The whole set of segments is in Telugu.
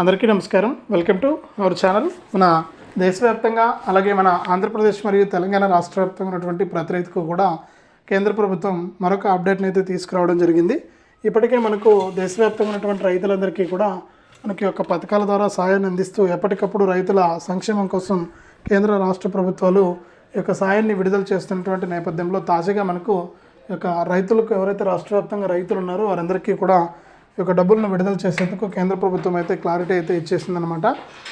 అందరికీ నమస్కారం. Welcome to our channel. మన దేశవ్యాప్తంగా అలాగే మన ఆంధ్రప్రదేశ్ మరియు తెలంగాణ రాష్ట్ర వ్యాప్తంగా ఉన్నటువంటి ప్రతి రైతుకు కూడా కేంద్ర ప్రభుత్వం మరొక అప్డేట్ని అయితే తీసుకురావడం జరిగింది. ఇప్పటికే మనకు దేశవ్యాప్తంగా ఉన్నటువంటి రైతులందరికీ కూడా మనకి యొక్క పథకాల ద్వారా సహాయాన్ని అందిస్తూ ఎప్పటికప్పుడు రైతుల సంక్షేమం కోసం కేంద్ర రాష్ట్ర ప్రభుత్వాలు ఈ యొక్క సాయాన్ని విడుదల చేస్తున్నటువంటి నేపథ్యంలో తాజాగా మనకు ఈ యొక్క రైతులకు ఎవరైతే రాష్ట్ర వ్యాప్తంగా రైతులు ఉన్నారో వారందరికీ కూడా యొక్క డబ్బులను విడుదల చేసేందుకు కేంద్ర ప్రభుత్వం అయితే క్లారిటీ అయితే ఇచ్చేసిందనమాట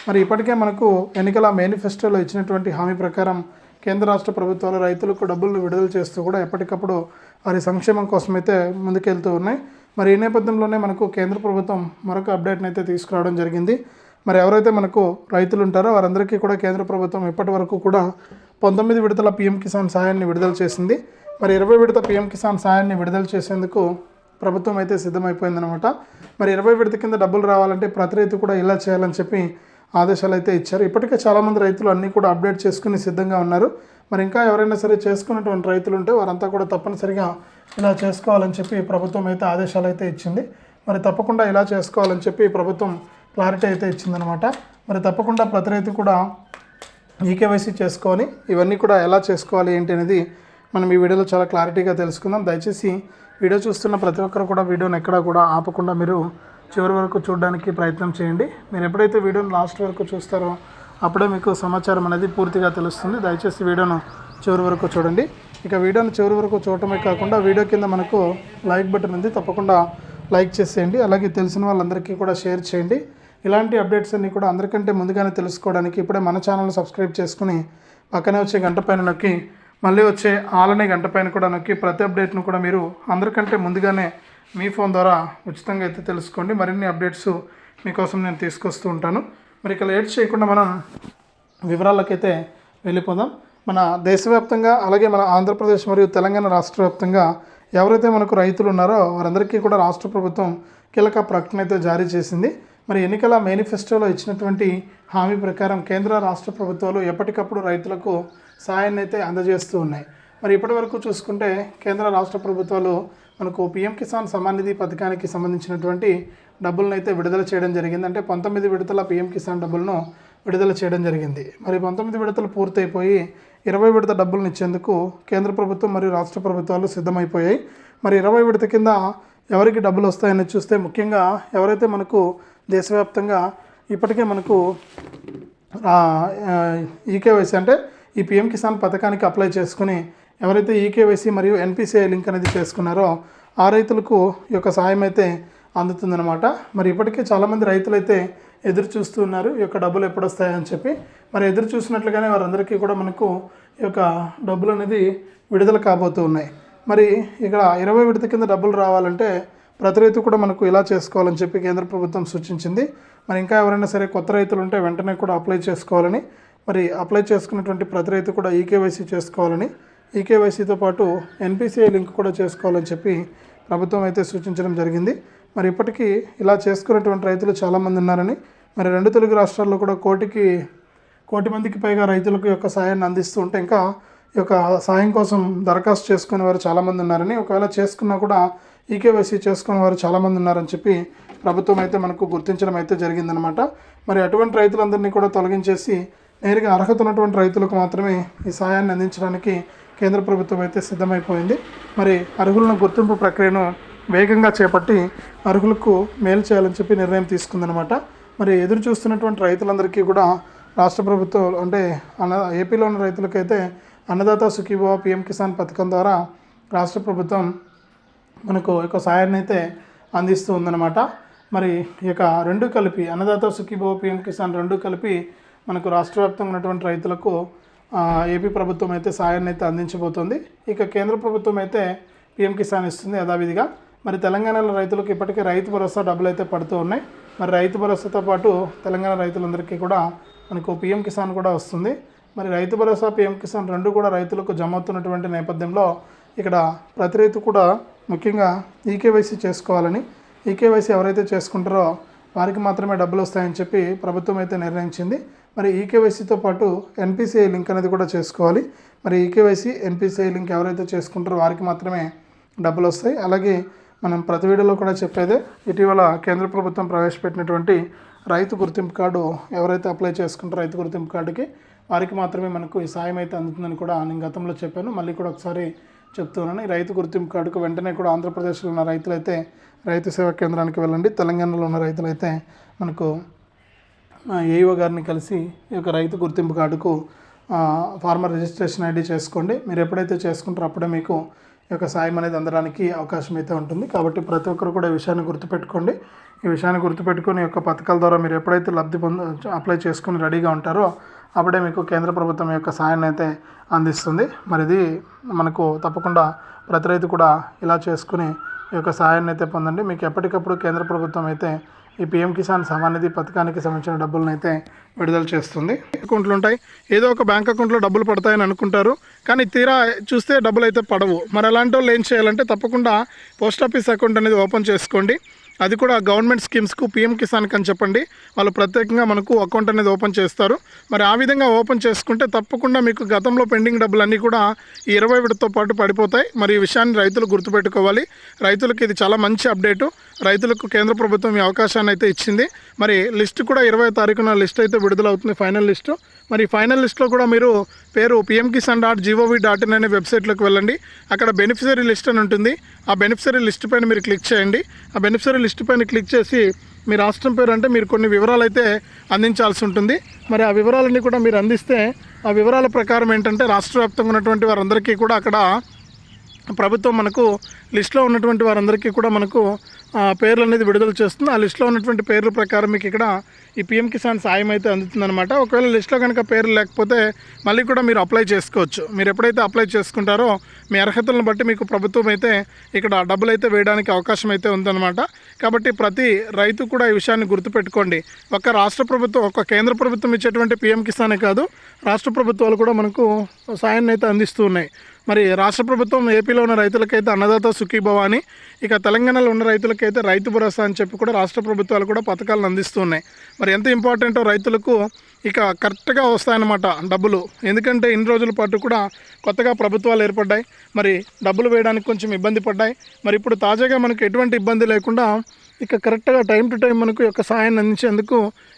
మరి ఇప్పటికే మనకు ఎన్నికల మేనిఫెస్టోలో ఇచ్చినటువంటి హామీ ప్రకారం కేంద్ర రాష్ట్ర ప్రభుత్వాలు రైతులకు డబ్బులను విడుదల చేస్తూ కూడా ఎప్పటికప్పుడు వారి సంక్షేమం కోసం అయితే ముందుకెళ్తూ ఉన్నాయి. మరి ఈ నేపథ్యంలోనే మనకు కేంద్ర ప్రభుత్వం మరొక అప్డేట్ని అయితే తీసుకురావడం జరిగింది. మరి ఎవరైతే మనకు రైతులు ఉంటారో వారందరికీ కూడా కేంద్ర ప్రభుత్వం ఇప్పటి వరకు కూడా పంతొమ్మిది విడతల పీఎం కిసాన్ సహాయాన్ని విడుదల చేసింది. మరి ఇరవై విడత పీఎం కిసాన్ సహాయాన్ని విడుదల చేసేందుకు ప్రభుత్వం అయితే సిద్ధమైపోయిందనమాట మరి ఇరవై విడత కింద డబ్బులు రావాలంటే ప్రతి రైతు కూడా ఇలా చేయాలని చెప్పి ఆదేశాలు అయితే ఇచ్చారు. ఇప్పటికే చాలామంది రైతులు అన్నీ కూడా అప్డేట్ చేసుకుని సిద్ధంగా ఉన్నారు. మరి ఇంకా ఎవరైనా సరే చేసుకున్నటువంటి రైతులు ఉంటే వారంతా కూడా తప్పనిసరిగా ఇలా చేసుకోవాలని చెప్పి ప్రభుత్వం అయితే ఆదేశాలు అయితే ఇచ్చింది. మరి తప్పకుండా ఇలా చేసుకోవాలని చెప్పి ప్రభుత్వం క్లారిటీ అయితే ఇచ్చిందనమాట మరి తప్పకుండా ప్రతి రైతు కూడా ఈకేవైసీ చేసుకొని ఇవన్నీ కూడా ఎలా చేసుకోవాలి ఏంటి అనేది మనం ఈ వీడియోలో చాలా క్లారిటీగా తెలుసుకుందాం. దయచేసి వీడియో చూస్తున్న ప్రతి ఒక్కరు కూడా వీడియోని ఎక్కడా కూడా ఆపకుండా మీరు చివరి వరకు చూడడానికి ప్రయత్నం చేయండి. మీరు ఎప్పుడైతే వీడియోని లాస్ట్ వరకు చూస్తారో అప్పుడే మీకు సమాచారం అనేది పూర్తిగా తెలుస్తుంది. దయచేసి వీడియోను చివరి వరకు చూడండి. ఇక వీడియోని చివరి వరకు చూడటమే కాకుండా వీడియో కింద మనకు లైక్ బటన్ ఉంది. తప్పకుండా లైక్ చేసేయండి. అలాగే తెలిసిన వాళ్ళందరికీ కూడా షేర్ చేయండి. ఇలాంటి అప్డేట్స్ అన్నీ కూడా అందరికంటే ముందుగానే తెలుసుకోవడానికి ఇప్పుడే మన ఛానల్ సబ్స్క్రైబ్ చేసుకుని పక్కనే వచ్చే గంట పైన నొక్కి మళ్ళీ వచ్చే ఆలనే గంట పైన కూడా నొక్కి ప్రతి అప్డేట్ను కూడా మీరు అందరికంటే ముందుగానే మీ ఫోన్ ద్వారా ఉచితంగా అయితే తెలుసుకోండి. మరిన్ని అప్డేట్స్ మీకోసం నేను తీసుకొస్తూ ఉంటాను. మరి ఇక లేట్ చేయకుండా మనం వివరాలకైతే వెళ్ళిపోదాం. మన దేశవ్యాప్తంగా అలాగే మన ఆంధ్రప్రదేశ్ మరియు తెలంగాణ రాష్ట్ర వ్యాప్తంగా ఎవరైతే మనకు రైతులు ఉన్నారో వారందరికీ కూడా రాష్ట్ర ప్రభుత్వం కీలక ప్రకటన అయితే జారీ చేసింది. మరి ఎన్నికల మేనిఫెస్టోలో ఇచ్చినటువంటి హామీ ప్రకారం కేంద్ర రాష్ట్ర ప్రభుత్వాలు ఎప్పటికప్పుడు రైతులకు సాయాన్ని అయితే అందజేస్తూ ఉన్నాయి. మరి ఇప్పటి వరకు చూసుకుంటే కేంద్ర రాష్ట్ర ప్రభుత్వాలు మనకు పిఎం కిసాన్ సమాన్ నిధి పథకానికి సంబంధించినటువంటి డబ్బులను అయితే విడుదల చేయడం జరిగింది. అంటే పంతొమ్మిది విడతల పిఎం కిసాన్ డబ్బులను విడుదల చేయడం జరిగింది. మరి పంతొమ్మిది విడతలు పూర్తయిపోయి ఇరవై విడత డబ్బులను ఇచ్చేందుకు కేంద్ర ప్రభుత్వం మరియు రాష్ట్ర ప్రభుత్వాలు సిద్ధమైపోయాయి. మరి ఇరవై విడత కింద ఎవరికి డబ్బులు వస్తాయని చూస్తే ముఖ్యంగా ఎవరైతే మనకు దేశవ్యాప్తంగా ఇప్పటికే మనకు ఈకేవైసీ అంటే ఈ పిఎం కిసాన్ పథకానికి అప్లై చేసుకుని ఎవరైతే ఈకేవైసీ మరియు ఎన్పిసిఐ లింక్ అనేది చేసుకున్నారో ఆ రైతులకు ఈ యొక్క సాయం అయితే అందుతుందన్నమాట. మరి ఇప్పటికే చాలామంది రైతులైతే ఎదురు చూస్తూ ఉన్నారు ఈ యొక్క డబ్బులు ఎప్పుడు వస్తాయని చెప్పి. మరి ఎదురు చూసినట్లుగానే వారందరికీ కూడా మనకు ఈ యొక్క డబ్బులు అనేది విడుదల కాబోతూ ఉన్నాయి. మరి ఇక్కడ ఇరవై విడత కింద డబ్బులు రావాలంటే ప్రతి రైతు కూడా మనకు ఇలా చేసుకోవాలని చెప్పి కేంద్ర ప్రభుత్వం సూచించింది. మరి ఇంకా ఎవరైనా సరే కొత్త రైతులు ఉంటే వెంటనే కూడా అప్లై చేసుకోవాలని మరి అప్లై చేసుకున్నటువంటి ప్రతి రైతు కూడా ఈకేవైసీ చేసుకోవాలని ఈకేవైసీతో పాటు ఎన్పిసిఐ లింక్ కూడా చేసుకోవాలని చెప్పి ప్రభుత్వం అయితే సూచించడం జరిగింది. మరి ఇప్పటికీ ఇలా చేసుకున్నటువంటి రైతులు చాలామంది ఉన్నారని మరి రెండు తెలుగు రాష్ట్రాల్లో కూడా కోటికి కోటి మందికి పైగా రైతులకు యొక్క సాయాన్ని అందిస్తూ ఉంటే ఇంకా ఈ యొక్క సాయం కోసం దరఖాస్తు చేసుకునే వారు చాలామంది ఉన్నారని ఒకవేళ చేసుకున్నా కూడా ఈకేవైసీ చేసుకునే వారు చాలామంది ఉన్నారని చెప్పి ప్రభుత్వం అయితే మనకు గుర్తించడం అయితే జరిగిందనమాట. మరి అటువంటి రైతులందరినీ కూడా తొలగించేసి నేరుగా అర్హత ఉన్నటువంటి రైతులకు మాత్రమే ఈ సాయాన్ని అందించడానికి కేంద్ర ప్రభుత్వం అయితే సిద్ధమైపోయింది. మరి అర్హులను గుర్తింపు ప్రక్రియను వేగంగా చేపట్టి అర్హులకు మేలు చేయాలని చెప్పి నిర్ణయం తీసుకుందనమాట మరి ఎదురు చూస్తున్నటువంటి రైతులందరికీ కూడా రాష్ట్ర ప్రభుత్వం అంటే అన్న ఏపీలో ఉన్న రైతులకైతే అన్నదాత సుఖీభవ పిఎం కిసాన్ పథకం ద్వారా రాష్ట్ర ప్రభుత్వం మనకు ఒక సాయాన్ని అయితే అందిస్తూ ఉందన్నమాట. మరి ఈ యొక్క రెండు కలిపి అన్నదాత సుఖీభవ పిఎం కిసాన్ రెండు కలిపి మనకు రాష్ట్ర వ్యాప్తంగా ఉన్నటువంటి రైతులకు ఏపీ ప్రభుత్వం అయితే సాయాన్ని అయితే అందించబోతోంది. ఇక కేంద్ర ప్రభుత్వం అయితే పిఎం కిసాన్ ఇస్తుంది యథావిధిగా. మరి తెలంగాణలో రైతులకు ఇప్పటికే రైతు భరోసా డబ్బులు అయితే పడుతూ ఉన్నాయి. మరి రైతు భరోసాతో పాటు తెలంగాణ రైతులందరికీ కూడా మనకు పిఎం కిసాన్ కూడా వస్తుంది. మరి రైతు భరోసా పిఎం కిసాన్ రెండు కూడా రైతులకు జమ అవుతున్నటువంటి నేపథ్యంలో ఇక్కడ ప్రతి రైతు కూడా ముఖ్యంగా ఈకేవైసీ చేసుకోవాలని ఈకేవైసీ ఎవరైతే చేసుకుంటారో వారికి మాత్రమే డబ్బులు వస్తాయని చెప్పి ప్రభుత్వం అయితే నిర్ణయించింది. మరి ఈకేవైసీతో పాటు ఎన్పిసిఐ లింక్ అనేది కూడా చేసుకోవాలి. మరి ఈకేవైసీ ఎన్పిసిఐ లింక్ ఎవరైతే చేసుకుంటారో వారికి మాత్రమే డబ్బులు వస్తాయి. అలాగే మనం ప్రతి వీడియోలో కూడా చెప్పేదే ఇటీవల కేంద్ర ప్రభుత్వం ప్రవేశపెట్టినటువంటి రైతు గుర్తింపు కార్డు ఎవరైతే అప్లై చేసుకుంటారో రైతు గుర్తింపు కార్డుకి వారికి మాత్రమే మనకు ఈ సాయం అయితే అందుతుందని కూడా నేను గతంలో చెప్పాను. మళ్ళీ కూడా ఒకసారి చెప్తున్నాను ఈ రైతు గుర్తింపు కార్డుకు వెంటనే కూడా ఆంధ్రప్రదేశ్లో ఉన్న రైతులైతే రైతు సేవా కేంద్రానికి వెళ్ళండి. తెలంగాణలో ఉన్న రైతులైతే మనకు ఏఈఓ గారిని కలిసి ఈ యొక్క రైతు గుర్తింపు కార్డుకు ఫార్మర్ రిజిస్ట్రేషన్ ఐడి చేసుకోండి. మీరు ఎప్పుడైతే చేసుకుంటారో అప్పుడే మీకు ఈ యొక్క సాయం అనేది అందడానికి అవకాశం అయితే ఉంటుంది. కాబట్టి ప్రతి ఒక్కరు కూడా ఈ విషయాన్ని గుర్తుపెట్టుకోండి. ఈ విషయాన్ని గుర్తుపెట్టుకొని యొక్క పథకాల ద్వారా మీరు ఎప్పుడైతే లబ్ధి పొంద అప్లై చేసుకుని రెడీగా ఉంటారో అప్పుడే మీకు కేంద్ర ప్రభుత్వం యొక్క సాయాన్ని అయితే అందిస్తుంది. మరి ఇది మనకు తప్పకుండా ప్రతి రైతు కూడా ఇలా చేసుకుని ఈ యొక్క సహాయాన్ని అయితే పొందండి. మీకు ఎప్పటికప్పుడు కేంద్ర ప్రభుత్వం అయితే ఈ పిఎం కిసాన్ సమాన్ నిధి పథకానికి సంబంధించిన డబ్బులను అయితే విడుదల చేస్తుంది. అకౌంట్లు ఉంటాయి ఏదో ఒక బ్యాంక్ అకౌంట్లో డబ్బులు పడతాయని అనుకుంటారు. కానీ తీరా చూస్తే డబ్బులు అయితే పడవు. మరి అలాంటి వాళ్ళు ఏం చేయాలంటే తప్పకుండా పోస్ట్ ఆఫీస్ అకౌంట్ అనేది ఓపెన్ చేసుకోండి. అది కూడా గవర్నమెంట్ స్కీమ్స్కు పిఎం కిసాన్కి అని చెప్పండి. వాళ్ళు ప్రత్యేకంగా మనకు అకౌంట్ అనేది ఓపెన్ చేస్తారు. మరి ఆ విధంగా ఓపెన్ చేసుకుంటే తప్పకుండా మీకు గతంలో పెండింగ్ డబ్బులన్నీ కూడా ఈ ఇరవై విడతతో పాటు పడిపోతాయి. మరి ఈ విషయాన్ని రైతులు గుర్తుపెట్టుకోవాలి. రైతులకు ఇది చాలా మంచి అప్డేటు. రైతులకు కేంద్ర ప్రభుత్వం ఈ అవకాశాన్ని అయితే ఇచ్చింది. మరి లిస్ట్ కూడా ఇరవై తారీఖున లిస్ట్ అయితే విడుదలవుతుంది ఫైనల్ లిస్టు. మరి ఫైనల్ లిస్ట్లో కూడా మీరు పేరు PM Kisan dot G O V dot in అనే వెబ్సైట్లోకి వెళ్ళండి. అక్కడ బెనిఫిషరీ లిస్ట్ అని ఉంటుంది. ఆ బెనిఫిషరీ లిస్ట్ పైన మీరు క్లిక్ చేయండి. ఆ బెనిఫిషరీ లిస్ట్ పైన క్లిక్ చేసి మీ రాష్ట్రం పేరు అంటే మీరు కొన్ని వివరాలు అయితే అందించాల్సి ఉంటుంది. మరి ఆ వివరాలన్నీ కూడా మీరు అందిస్తే ఆ వివరాల ప్రకారం ఏంటంటే రాష్ట్ర వ్యాప్తంగా ఉన్నటువంటి వారందరికీ కూడా అక్కడ ప్రభుత్వం మనకు లిస్ట్లో ఉన్నటువంటి వారందరికీ కూడా మనకు పేర్లు అనేది విడుదల చేస్తుంది. ఆ లిస్ట్లో ఉన్నటువంటి పేర్ల ప్రకారం మీకు ఇక్కడ ఈ పిఎం కిసాన్ సాయం అయితే అందుతుందన్నమాట. ఒకవేళ లిస్ట్లో కనుక పేర్లు లేకపోతే మళ్ళీ కూడా మీరు అప్లై చేసుకోవచ్చు. మీరు ఎప్పుడైతే అప్లై చేసుకుంటారో మీ అర్హతలను బట్టి మీకు ప్రభుత్వం అయితే ఇక్కడ డబ్బులు అయితే వేయడానికి అవకాశం అయితే ఉందన్నమాట. కాబట్టి ప్రతి రైతు కూడా ఈ విషయాన్ని గుర్తుపెట్టుకోండి. ఒక రాష్ట్ర ప్రభుత్వం ఒక కేంద్ర ప్రభుత్వం ఇచ్చేటువంటి పిఎం కిసానే కాదు రాష్ట్ర ప్రభుత్వాలు కూడా మనకు సాయాన్ని అయితే అందిస్తూ ఉన్నాయి. మరి రాష్ట్ర ప్రభుత్వం ఏపీలో ఉన్న రైతులకైతే అన్నదాత సుఖీభవ అని ఇక తెలంగాణలో ఉన్న రైతులకైతే రైతు భరోసా అని చెప్పి కూడా రాష్ట్ర ప్రభుత్వాలు కూడా పథకాలను అందిస్తున్నాయి. మరి ఎంత ఇంపార్టెంటో రైతులకు ఇక కరెక్ట్గా వస్తాయన్నమాట డబ్బులు. ఎందుకంటే ఇన్ని రోజుల పాటు కూడా కొత్తగా ప్రభుత్వాలు ఏర్పడ్డాయి. మరి డబ్బులు వేయడానికి కొంచెం ఇబ్బంది పడ్డాయి. మరి ఇప్పుడు తాజాగా మనకు ఎటువంటి ఇబ్బంది లేకుండా ఇక కరెక్ట్గా టైం టు టైం మనకు యొక్క సాయాన్ని అందించేందుకు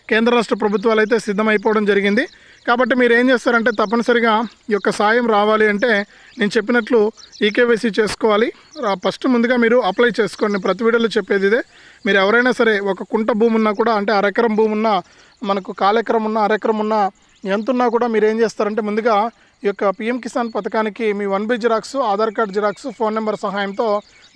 కేంద్ర రాష్ట్ర ప్రభుత్వాలు అయితే సిద్ధమైపోవడం జరిగింది. కాబట్టి మీరు ఏం చేస్తారంటే తప్పనిసరిగా ఈ యొక్క సాయం రావాలి అంటే నేను చెప్పినట్లు ఈకేవైసీ చేసుకోవాలి. ఫస్ట్ ముందుగా మీరు అప్లై చేసుకోండి. ప్రతి వీడియోలో చెప్పేది ఇదే. మీరు ఎవరైనా సరే ఒక కుంట భూమి ఉన్నా కూడా అంటే అరెకరం భూమి ఉన్నా మనకు కాలెకరం ఉన్నా అరెకరం ఉన్నా ఎంత ఉన్నా కూడా మీరు ఏం చేస్తారంటే ముందుగా ఈ యొక్క పిఎం కిసాన్ పథకానికి మీ one B xerox Aadhaar card xerox phone number సహాయంతో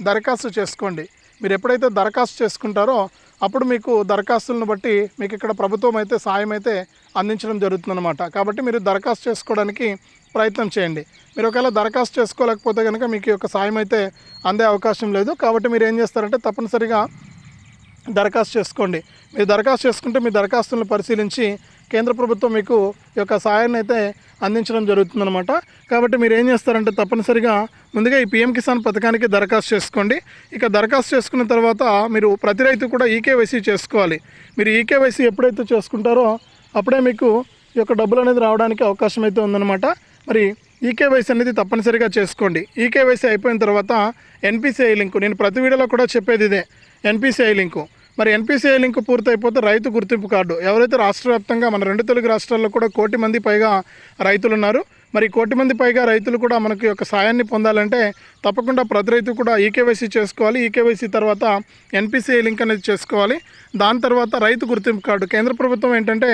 దరఖాస్తు చేసుకోండి. మీరు ఎప్పుడైతే దరఖాస్తు చేసుకుంటారో అప్పుడు మీకు దరఖాస్తులను బట్టి మీకు ఇక్కడ ప్రభుత్వం అయితే సాయం అయితే అందించడం జరుగుతుందన్నమాట. కాబట్టి మీరు దరఖాస్తు చేసుకోవడానికి ప్రయత్నం చేయండి. మీరు ఒకవేళ దరఖాస్తు చేసుకోలేకపోతే కనుక మీకు యొక్క సాయం అయితే అందే అవకాశం లేదు. కాబట్టి మీరు ఏం చేస్తారంటే తప్పనిసరిగా దరఖాస్తు చేసుకోండి. మీరు దరఖాస్తు చేసుకుంటే మీ దరఖాస్తులను పరిశీలించి కేంద్ర ప్రభుత్వం మీకు ఈ యొక్క సహాయాన్ని అయితే అందించడం జరుగుతుందన్నమాట. కాబట్టి మీరు ఏం చేస్తారంటే తప్పనిసరిగా ముందుగా ఈ పిఎం కిసాన్ పథకానికి దరఖాస్తు చేసుకోండి. ఇక దరఖాస్తు చేసుకున్న తర్వాత మీరు ప్రతి రైతు కూడా ఈకేవైసీ చేసుకోవాలి. మీరు ఈకేవైసీ ఎప్పుడైతే చేసుకుంటారో అప్పుడే మీకు ఈ యొక్క డబ్బులు అనేది రావడానికి అవకాశం అయితే ఉందన్నమాట. మరి ఈకేవైసీ అనేది తప్పనిసరిగా చేసుకోండి. ఈకేవైసీ అయిపోయిన తర్వాత ఎన్పిసిఐ లింకు నేను ప్రతి వీడియోలో కూడా చెప్పేది ఇదే. NPCI link. మరి ఎన్పిసిఐ లింక్ పూర్తయిపోతే రైతు గుర్తింపు కార్డు. ఎవరైతే రాష్ట్ర వ్యాప్తంగా మన రెండు తెలుగు రాష్ట్రాల్లో కూడా కోటి మంది పైగా రైతులు ఉన్నారు మరి కోటి మంది పైగా రైతులు కూడా మనకి యొక్క సాయాన్ని పొందాలంటే తప్పకుండా ప్రతి రైతు కూడా ఈకేవైసీ చేసుకోవాలి. ఈకేవైసీ తర్వాత ఎన్పిసిఐ లింక్ అనేది చేసుకోవాలి. దాని తర్వాత రైతు గుర్తింపు కార్డు. కేంద్ర ప్రభుత్వం ఏంటంటే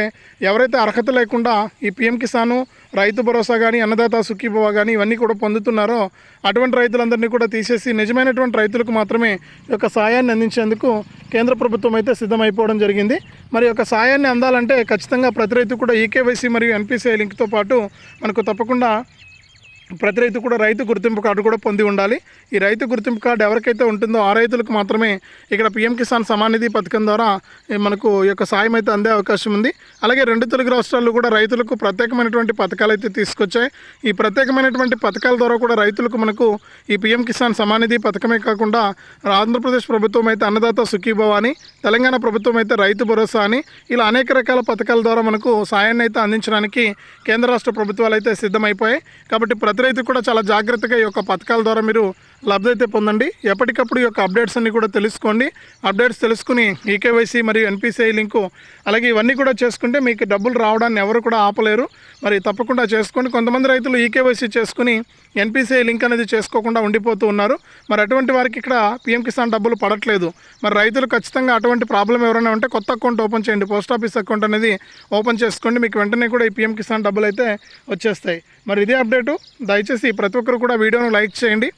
ఎవరైతే అర్హత లేకుండా ఈ పిఎం కిసాను రైతు భరోసా కానీ అన్నదాత సుఖీభవ కానీ ఇవన్నీ కూడా పొందుతున్నారో అటువంటి రైతులందరినీ కూడా తీసేసి నిజమైనటువంటి రైతులకు మాత్రమే ఈ యొక్క సాయాన్ని అందించేందుకు కేంద్ర ప్రభుత్వం అయితే సిద్ధమైపోవడం జరిగింది. మరి యొక్క సాయాన్ని అందాలంటే ఖచ్చితంగా ప్రతి రైతు కూడా ఈకేవైసీ మరియు ఎన్పిసిఐ లింక్తో పాటు మనకు తప్పకుండా ప్రతి రైతు కూడా రైతు గుర్తింపు కార్డు కూడా పొంది ఉండాలి. ఈ రైతు గుర్తింపు కార్డు ఎవరికైతే ఉంటుందో ఆ రైతులకు మాత్రమే ఇక్కడ పిఎం కిసాన్ సమానిధి పథకం ద్వారా మనకు ఈ యొక్క సాయం అయితే అందే అవకాశం ఉంది. అలాగే రెండు తెలుగు రాష్ట్రాల్లో కూడా రైతులకు ప్రత్యేకమైనటువంటి పథకాలు అయితే తీసుకొచ్చాయి. ఈ ప్రత్యేకమైనటువంటి పథకాల ద్వారా కూడా రైతులకు మనకు ఈ పిఎం కిసాన్ సమానిధి పథకమే కాకుండా ఆంధ్రప్రదేశ్ ప్రభుత్వం అయితే అన్నదాత సుఖీభవ అని తెలంగాణ ప్రభుత్వం అయితే రైతు భరోసా అని ఇలా అనేక రకాల పథకాల ద్వారా మనకు సాయాన్ని అయితే అందించడానికి కేంద్ర రాష్ట్ర ప్రభుత్వాలు అయితే సిద్ధమైపోయాయి. కాబట్టి ప్రతి రైతు కూడా చాలా జాగ్రత్తగా ఈ యొక్క పథకాల ద్వారా మీరు లబ్ధి అయితే పొందండి. ఎప్పటికప్పుడు ఈ యొక్క అప్డేట్స్ అన్ని కూడా తెలుసుకోండి. అప్డేట్స్ తెలుసుకుని ఈకేవైసీ మరియు ఎన్పిసిఐ లింకు అలాగే ఇవన్నీ కూడా చేసుకుంటే మీకు డబ్బులు రావడాన్ని ఎవరు కూడా ఆపలేరు. మరి తప్పకుండా చేసుకోండి కొంతమంది రైతులు ఈకేవైసీ చేసుకుని ఎన్పిసిఐ లింక్ అనేది చేసుకోకుండా ఉండిపోతూ ఉన్నారు. మరి అటువంటి వారికి ఇక్కడ పిఎం కిసాన్ డబ్బులు పడట్లేదు. మరి రైతులు ఖచ్చితంగా అటువంటి ప్రాబ్లం ఎవరైనా ఉంటే కొత్త అకౌంట్ ఓపెన్ చేయండి. పోస్ట్ ఆఫీస్ అకౌంట్ అనేది ఓపెన్ చేసుకోండి. మీకు వెంటనే కూడా ఈ పిఎం కిసాన్ డబ్బులు అయితే వచ్చేస్తాయి. మరి ఇదే అప్డేటు. దయచేసి ప్రతి ఒక్కరు కూడా వీడియోను లైక్ చేయండి.